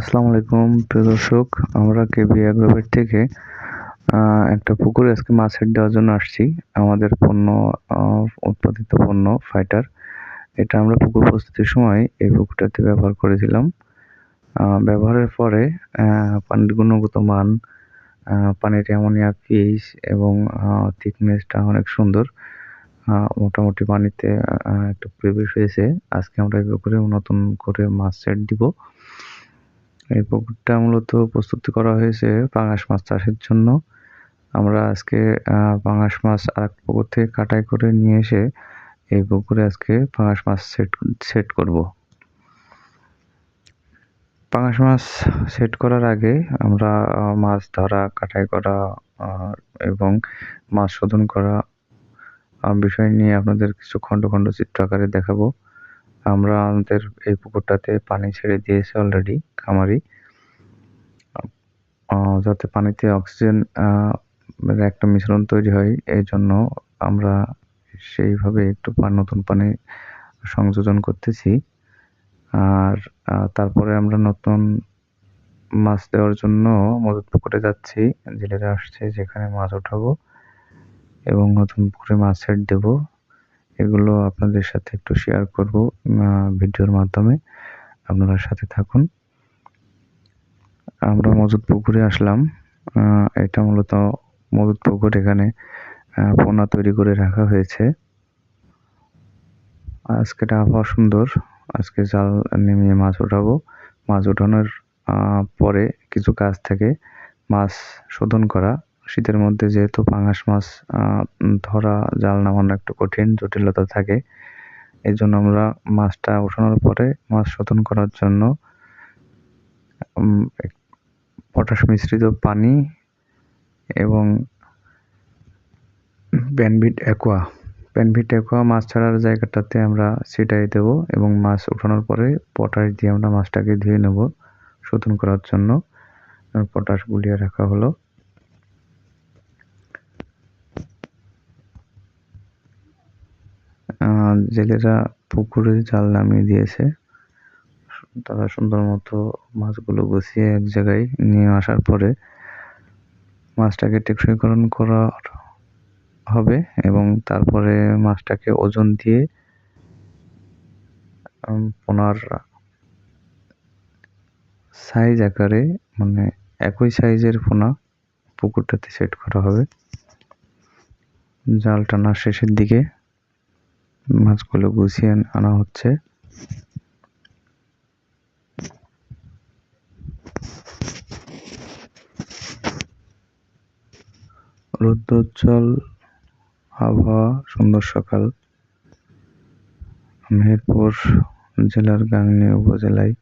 আসসালামু আলাইকুম, প্রিয় দর্শক। আমরা কেবি অ্যাগ্রোভেট থেকে একটা পুকুরে আজকে মাছ দেওয়ার জন্য আসছি। আমাদের পণ্য উৎপাদিত পণ্য ফাইটার এটা আমরা পুকুর প্রস্তুতির সময় এই পুকুরটাতে ব্যবহার করেছিলাম। ব্যবহারের পরে পানির গুণগত মান পানির অ্যামোনিয়া পিএইচ এবং থিকনেসটা অনেক সুন্দর। মোটামুটি পানিতে একটু প্রবেশ হয়েছে। আজকে আমরা এই পুকুরে নতুন করে মাছ সেট দিব। এই পুকুরটা মূলত প্রস্তুতি করা হয়েছে পাঙাশ মাছ চাষের জন্য। আমরা আজকে পাঙাশ মাছ আরেক পুকুর থেকে কাটাই করে নিয়ে এসে এই পুকুরে আজকে পাঙাশ মাছ সেট সেট করব। পাঙাশ মাছ সেট করার আগে আমরা মাছ ধরা, কাটাই করা এবং মাছ শোধন করা বিষয় নিয়ে আপনাদের কিছু খণ্ড খণ্ড চিত্র আকারে দেখাবো। আমরা আমাদের এই পুকুরটাতে পানি ছেড়ে দিয়েছি অলরেডি খামারি। যাতে পানিতে অক্সিজেন একটা মিশ্রণ তৈরি হয়, এই জন্য আমরা সেইভাবে একটু নতুন পানি সংযোজন করতেছি। আর তারপরে আমরা নতুন মাছ দেওয়ার জন্য মজুদ পুকুরে যাচ্ছি, জেলেরা আসছে, যেখানে মাছ উঠাবো এবং নতুন পুকুরে মাছ সেট দেবো। এগুলো আপনাদের সাথে একটু শেয়ার করব ভিডিওর মাধ্যমে। আপনারা সাথে থাকুন। আমরা মজুদ পুকুরে আসলাম এটা মূলত মজুদ পুকুর এখানে পোনা তৈরি করে রাখা হয়েছে। আজকেটা আবহাওয়া সুন্দর। আজকে জাল নেমে মাছ ওঠাবো। মাছ ওঠানোর পরে কিছু কাজ থাকে মাছ শোধন করা। শীতের মধ্যে যেহেতু পাঙাশ মাছ ধরা জাল নামানো একটু কঠিন, জটিলতা থাকে। এই জন্য আমরা মাছটা ওঠানোর পরে মাছ শোধন করার জন্য পটাশ মিশ্রিত পানি এবং প্যানভিট অ্যাকোয়া প্যানভিট অ্যাকোয়া মাছ ছাড়ার জায়গাটাতে আমরা ছিটাই দেবো এবং মাছ ওঠানোর পরে পটাশ দিয়ে আমরা মাছটাকে ধুয়ে নেব শোধন করার জন্য। পটাশ গুলিয়ে রাখা হলো। জেলেরা পুকুরে জাল নামিয়ে দিয়েছে। তারা সুন্দর মতো মাছগুলো গুছিয়ে এক জায়গায় নিয়ে আসার পরে মাছটাকে টেকসইকরণ করা হবে এবং তারপরে মাছটাকে ওজন দিয়ে পোনার সাইজ আকারে মানে একই সাইজের পোনা পুকুরটাতে সেট করা হবে। জাল টানার শেষের দিকে মাছগুলো গুছিয়ে আনা হচ্ছে। রৌদ্রোজ্জ্বল আবহাওয়া, সুন্দর সকাল। মেহেরপুর জেলার গাংনী উপজেলায়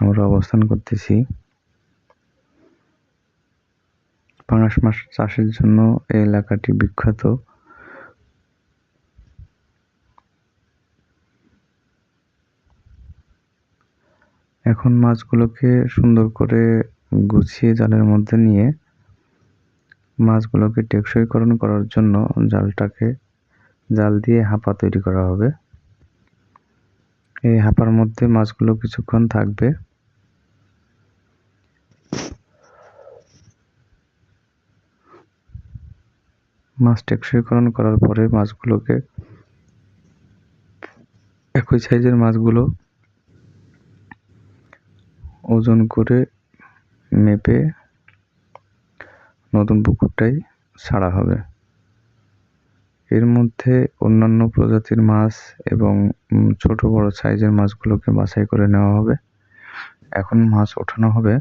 আমরা অবস্থান করতেছি। পাঙাশ মাছ চাষের জন্য এই এলাকাটি বিখ্যাত। এখন মাছগুলোকে সুন্দর করে গুছিয়ে জালের মধ্যে নিয়ে মাছগুলোকে টেকসইকরণ করার জন্য জালটাকে জাল দিয়ে হাঁপা তৈরি করা হবে। এই হাঁপার মধ্যে মাছগুলো কিছুক্ষণ থাকবে। মাছ টেকসইকরণ করার পরে মাছগুলোকে একই সাইজের মাছগুলো ওজন করে মেপে নতুন পুকুরটাই ছাড়া হবে। এর মধ্যে অন্যান্য প্রজাতির মাছ এবং ছোট বড় সাইজের মাছগুলোকে বাছাই করে নেওয়া হবে। এখন মাছ ওঠানো হবে।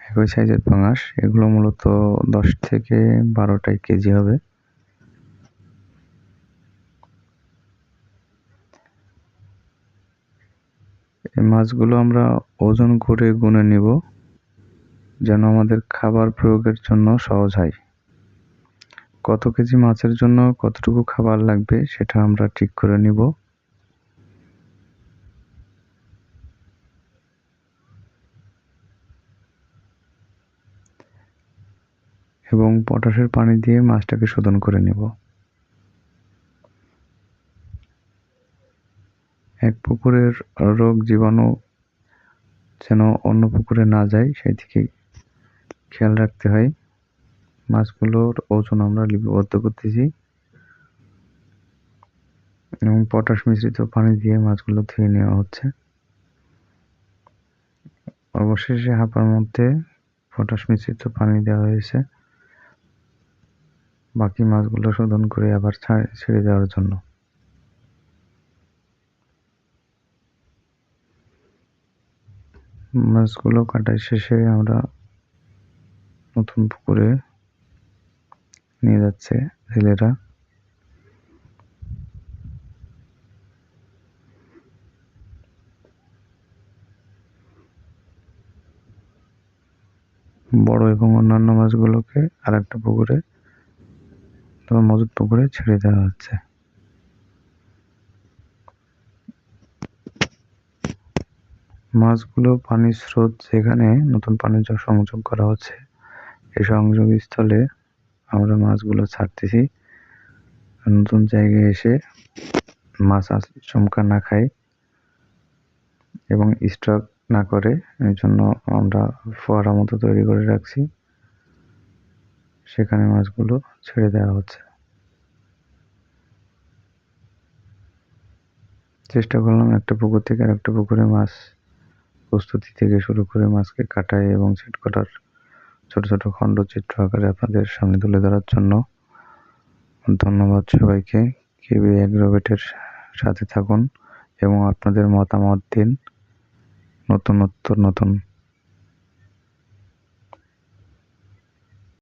একই সাইজের পাঙাশ। এগুলো মূলত দশ থেকে বারোটাই কেজি হবে। এই মাছগুলো আমরা ওজন করে গুনে নিব, যেন আমাদের খাবার প্রয়োগের জন্য সহজ হয়। কত কেজি মাছের জন্য কতটুকু খাবার লাগবে সেটা আমরা ঠিক করে নিব। এবং পটাশের পানি দিয়ে মাছটাকে শোধন করে নেব। এক পুকুরের রোগ জীবাণু যেন অন্য পুকুরে না যায় সেদিকে খেয়াল রাখতে হয়। মাছগুলোর ওজন আমরা লিপিবদ্ধ করতেছি। এবং পটাশ মিশ্রিত পানি দিয়ে মাছগুলো ধুয়ে নেওয়া হচ্ছে। অবশেষে হাঁপার মধ্যে পটাশ মিশ্রিত পানি দেওয়া হয়েছে। বাকি মাছগুলো শোধন করে আবার ছেড়ে দেওয়ার জন্য। মাছগুলো কাটার শেষে আমরা নতুন পুকুরে নিয়ে যাচ্ছে ছেলেরা। বড় এবং অন্যান্য মাছগুলোকে আর একটা পুকুরে মজুদ পুকুরে ছেড়ে দেওয়া হচ্ছে। মাছগুলো পানির স্রোত যেখানে নতুন পানির সংযোগ করা হচ্ছে এই সংযোগ স্থলে আমরা মাছগুলো ছাড়তেছি। নতুন জায়গায় এসে মাছ চমকা না খায় এবং স্টক না করে, এই জন্য আমরা ফোয়ারা মতো তৈরি করে রাখছি। সেখানে মাছগুলো ছেড়ে দেওয়া হচ্ছে। চেষ্টা করলাম একটা পুকুর থেকে আর একটা পুকুরে মাছ প্রস্তুতি থেকে শুরু করে মাছকে কাটাই এবং সেট করার ছোট ছোট খণ্ড চিত্র আকারে আপনাদের সামনে তুলে ধরার জন্য ধন্যবাদ সবাইকে। কেবি অ্যাগ্রোভেটের সাথে থাকুন এবং আপনাদের মতামত দিন। নতুনত্ব নতুন